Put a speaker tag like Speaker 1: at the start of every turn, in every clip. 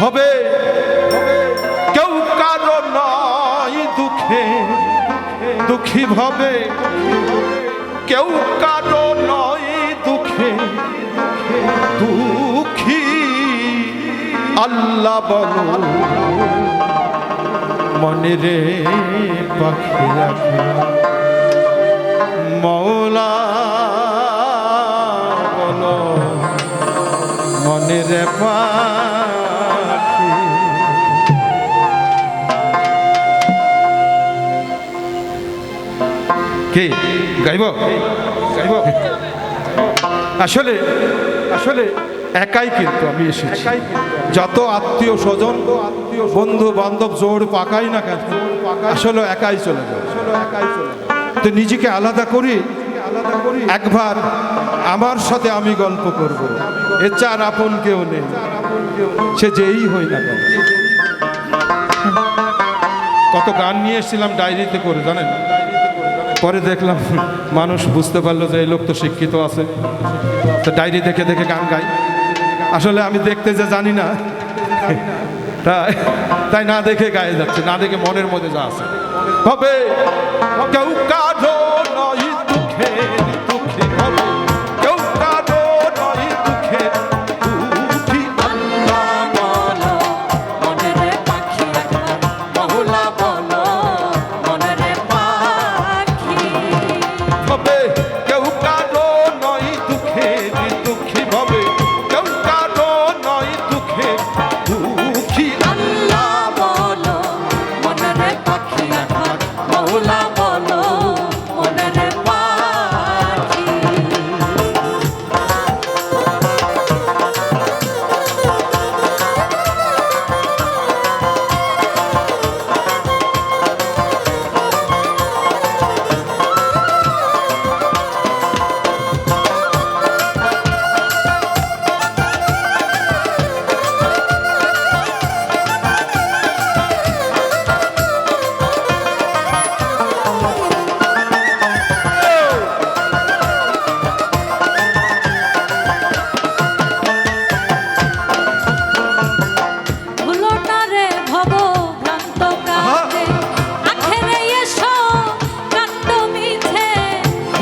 Speaker 1: হবে। কেউ কারও নয় দুঃখে, দুঃখী ভাবে। কেউ কারও নয় দুঃখে, দুঃখী আল্লাহ বলো মনে রে পাখি মৌলা বলো মনে রে পাখি কে? গাইব? গাইব? আসলে আসলে একাই কিন্তু আমি এসেছি। যত আত্মীয় স্বজন বন্ধু বান্ধব জোর পাকাই না কেন, আসলে একাই চলে যায় তো নিজেকে আলাদা করি আলাদা করি একবার আমার সাথে আমি গল্প করব। এ চার আপন কেউ নেই। সে যেই হই না কেন। কত গান নিয়ে এসেছিলাম ডায়েরিতে করে, জানেন? পরে দেখলাম মানুষ বুঝতে পারল যে এই লোক তো শিক্ষিত আছে। তো ডায়েরি দেখে দেখে গান গাই আসলে আমি দেখতে যে জানি না, তাই তাই না দেখে গায়ে যাচ্ছে, না দেখে মনের মধ্যে যা আছে। হবে, কেউ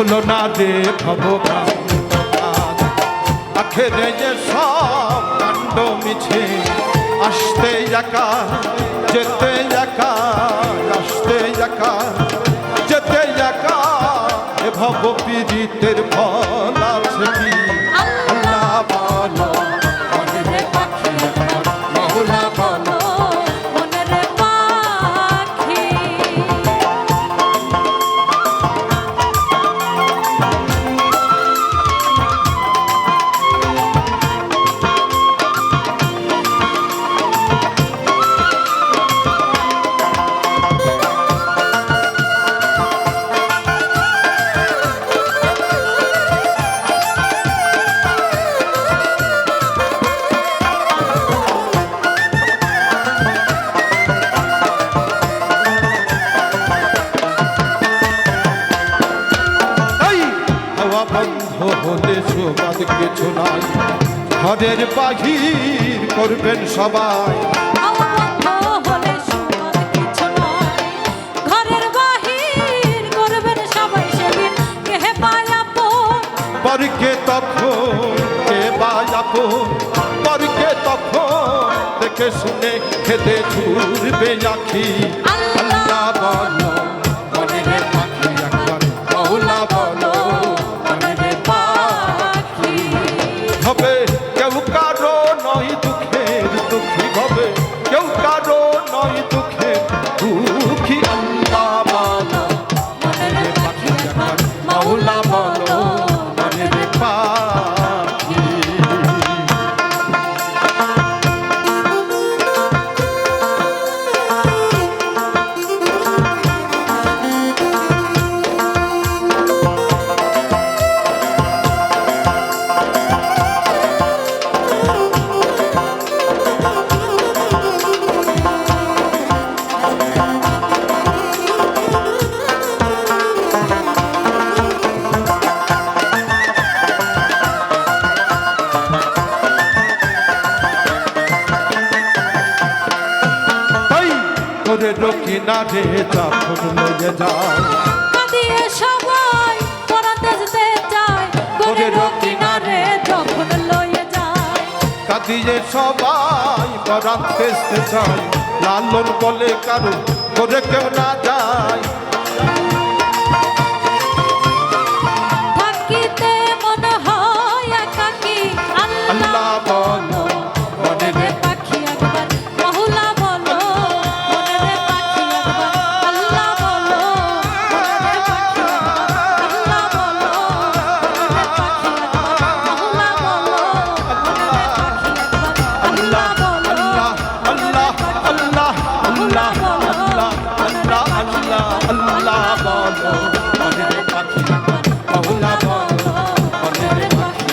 Speaker 1: হলো না রে ভগবান আখেরে যে সব কাণ্ড মিছে আসতে একা যেতে একা আসতে একা যেতে একা এ ভব পীড়িতের ফল আছে কি
Speaker 2: আল্লাহ
Speaker 1: হলে সুবাদ কিছু নাই। ঘরের বাহির করবেন সবাই। পরকে তখন, কে বায়াপন পরকে তখন, দেখে শুনে খেতে ছুড়বে আখি। ভিতরে দক্ষিণা রে তখন লয়ে যাও।
Speaker 2: দিয়ে সবাই তোরা যায় তোরে দক্ষিণা রে তখন লয়ে যায়।
Speaker 1: কাঁদিয়ে সবাই তোরা দেশে যায় লালন বলে কারও করে কেউ না যায়।
Speaker 2: আল্লাহ
Speaker 1: আল্লাহ
Speaker 2: আল্লাহ আল্লাহ বলো মনের পাখি বাউলা বলো
Speaker 1: মনের পাখি